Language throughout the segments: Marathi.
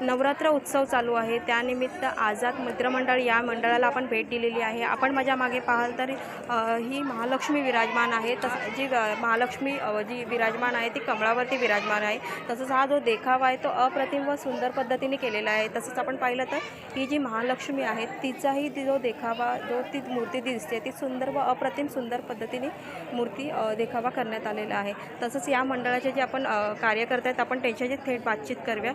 नवरात्र उत्सव चालू आहे. त्यानिमित्त आझाद मित्रमंडळ या मंडळाला आपण भेट दिलेली आहे. आपण माझ्या मागे पाहाल तर ही महालक्ष्मी विराजमान आहे. तस जी महालक्ष्मी जी विराजमान आहे ती कमळावरती विराजमान आहे. तसंच हा जो देखावा आहे तो अप्रतिम व सुंदर पद्धतीने केलेला आहे. तसंच आपण पाहिलं तर ही जी महालक्ष्मी आहे तिचाही ती जो देखावा जो ती मूर्ती दिसते ती सुंदर व अप्रतिम सुंदर पद्धतीने मूर्ती देखावा करण्यात आलेला आहे. तसंच या मंडळाचे जे आपण कार्यकर्ते आहेत आपण त्यांच्याशी थेट बातचीत करूया.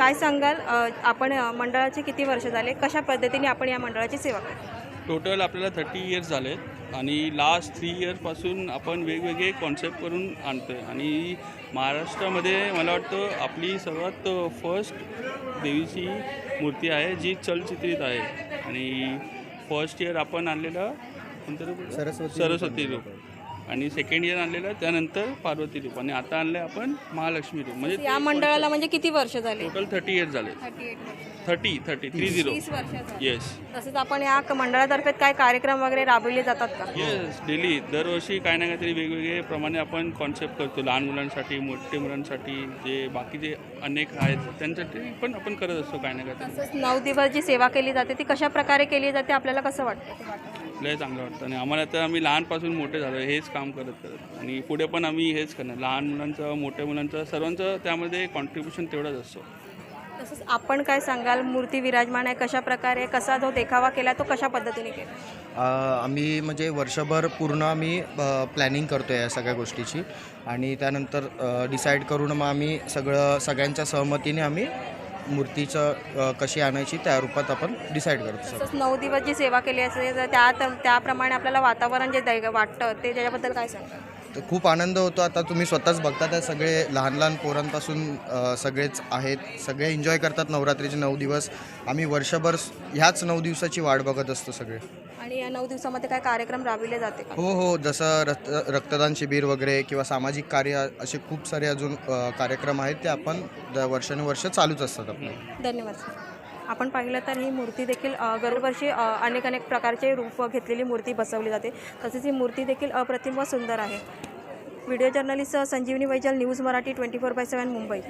काय सांगाल? आपण मंडळाचे किती वर्ष झाले? कशा पद्धतीने आपण या मंडळाची सेवा करतो? टोटल आपल्याला थर्टी इयर्स झाले आणि लास्ट थ्री इयर्सपासून आपण वेगवेगळे कॉन्सेप्ट करून आणतो आहे आणि महाराष्ट्रामध्ये मला वाटतं आपली सर्वात फर्स्ट देवीची मूर्ती आहे जी चलचित्रित आहे. आणि फर्स्ट इयर आपण आणलेलं? सरस्वती सरस्वती रूप. आणि सेकंड इयर आणलेलं त्यानंतर पार्वती रूप. आणि आता आणलं आपण महालक्ष्मी रूप. म्हणजे या मंडळाला म्हणजे किती वर्ष झाले? टोटल थर्टी इयर्स झाले. Thirty thirty three zero. Yes तसंच आपण या मंडळातर्फे काय कार्यक्रम वगैरे राबवले जातात का? येस डेली दरवर्षी काही ना काहीतरी वेगवेगळे प्रमाणे आपण कॉन्सेप्ट करतो. लहान मुलांसाठी मोठ्या मुलांसाठी जे बाकीचे अनेक आहेत त्यांच्यासाठी पण आपण करत असतो काही ना तसंच नऊ दिवस जी सेवा केली जाते ती कशा प्रकारे केली जाते आपल्याला कसं वाटतं? लय चांगलं वाटतं. आणि आम्हाला तर आम्ही लहानपासून मोठे झालो हेच काम करत करत. आणि पुढे पण आम्ही हेच करणार. लहान मुलांचं मोठ्या मुलांचं सर्वांचं त्यामध्ये कॉन्ट्रीब्युशन तेवढंच असतो. तसंच आपण काय सांगाल? मूर्ती विराजमान आहे कशा प्रकारे कसा जो देखावा केला तो कशा पद्धतीने केला? आम्ही म्हणजे वर्षभर पूर्ण आम्ही प्लॅनिंग करतो या सगळ्या गोष्टीची. आणि त्यानंतर डिसाईड करून मग आम्ही सगळं सगळ्यांच्या सहमतीने आम्ही मूर्तीचं कशी आणायची त्या रूपात आपण डिसाईड करतो तसंच नऊ दिवस जी सेवा केली असते तर त्या त्याप्रमाणे आपल्याला वातावरण जे दै- वाटतं ते त्याच्याबद्दल काय सांगाल तर खूप आनंद होतो. आता तुम्ही स्वतःच बघता त्या सगळे लहान लहान पोरांपासून सगळेच आहेत. सगळे एन्जॉय करतात नवरात्रीचे नऊ दिवस. आम्ही वर्षभर ह्याच नऊ दिवसाची वाट बघत असतो सगळे. आणि या नऊ दिवसामध्ये काय कार्यक्रम राबविले जाते हो हो. जसं रक्त रक्तदान शिबिर वगैरे किंवा सामाजिक कार्य असे खूप सारे अजून कार्यक्रम आहेत. ते आपण वर्षानुवर्ष चालूच असतात आपले. धन्यवाद. आपण पाहिलं तर ही मूर्ती देखील दरवर्षी अनेक अनेक प्रकारचे रूप घेतलेली मूर्ती बसवली जाते. तसेच ही मूर्ती देखील अप्रतिम व सुंदर आहे. Video journalist Sanjivani Vaijal news Marathi twenty four by seven Mumbai.